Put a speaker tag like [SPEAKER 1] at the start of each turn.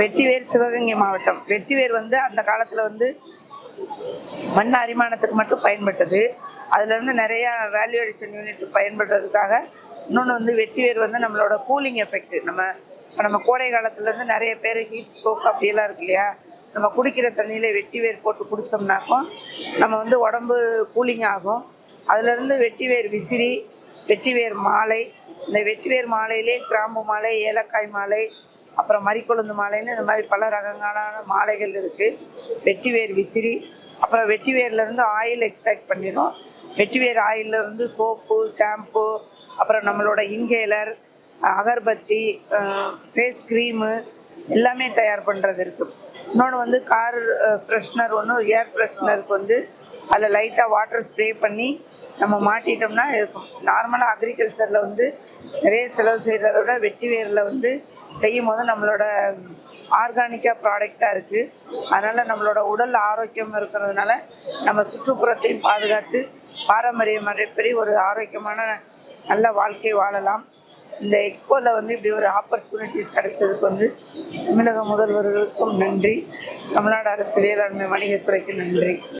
[SPEAKER 1] வெற்றிவேர் சிவகங்கை மாவட்டம். வெற்றிவேர் வந்து அந்த காலத்தில் வந்து மண் அரிமானத்துக்கு மட்டும் பயன்பட்டது. அதுலேருந்து நிறையா வேல்யூ அடிஷன் யூனிட் பயன்படுறதுக்காக இன்னொன்று வந்து வெட்டிவேர் வந்து நம்மளோட கூலிங் எஃபெக்ட் நம்ம இப்போ நம்ம கோடை காலத்துலேருந்து நிறைய பேர் ஹீட் ஸ்ட்ரோக் அப்படியெல்லாம் இருக்கு இல்லையா? நம்ம குடிக்கிற தண்ணியில் வெட்டிவேர் போட்டு குடித்தோம்னாக்கும் நம்ம வந்து உடம்பு கூலிங் ஆகும். அதுலேருந்து வெட்டிவேர் விசிறி வெட்டிவேர் மாலை இந்த வெட்டிவேர் மாலையிலே கிராம்பு மாலை ஏலக்காய் மாலை அப்புறம் மறிக்கொழுந்து மாலைன்னு இந்த மாதிரி பல ரகங்களான மாலைகள் இருக்குது வெட்டிவேர் விசிறி. அப்புறம் வெட்டிவேர்லேருந்து ஆயில் எக்ஸ்ட்ராக்ட் பண்ணிடும் வெட்டிவேர் ஆயிலிருந்து இருந்து சோப்பு ஷாம்பு அப்புறம் நம்மளோட இன்ஹேலர் அகர்பத்தி ஃபேஸ் க்ரீமு எல்லாமே தயார் பண்ணுறது இருக்குது இன்னொன்று வந்து கார் ஃப்ரெஷ்னர் ஒன்று ஏர் ஃப்ரெஷ்னருக்கு வந்து அதில் லைட்டாக வாட்டர் ஸ்ப்ரே பண்ணி நம்ம மாட்டிட்டோம்னா இருக்கும் நார்மலாக அக்ரிகல்ச்சரில் வந்து நிறைய செலவு செய்கிறத விட வெட்டி வேரில் வந்து செய்யும் போது நம்மளோட ஆர்கானிக்காக ப்ராடக்டாக இருக்குது அதனால் நம்மளோட உடல் ஆரோக்கியம் இருக்கிறதுனால நம்ம சுற்றுப்புறத்தையும் பாதுகாத்து பாரம்பரிய முறைப்படி ஒரு ஆரோக்கியமான நல்ல வாழ்க்கை வாழலாம். இந்த எக்ஸ்போவில் வந்து இப்படி ஒரு ஆப்பர்ச்சுனிட்டிஸ் கிடைச்சதுக்கு வந்து தமிழக முதல்வர்களுக்கும் நன்றி. தமிழ்நாடு அரசு வேளாண்மை வணிகத்துறைக்கும் நன்றி.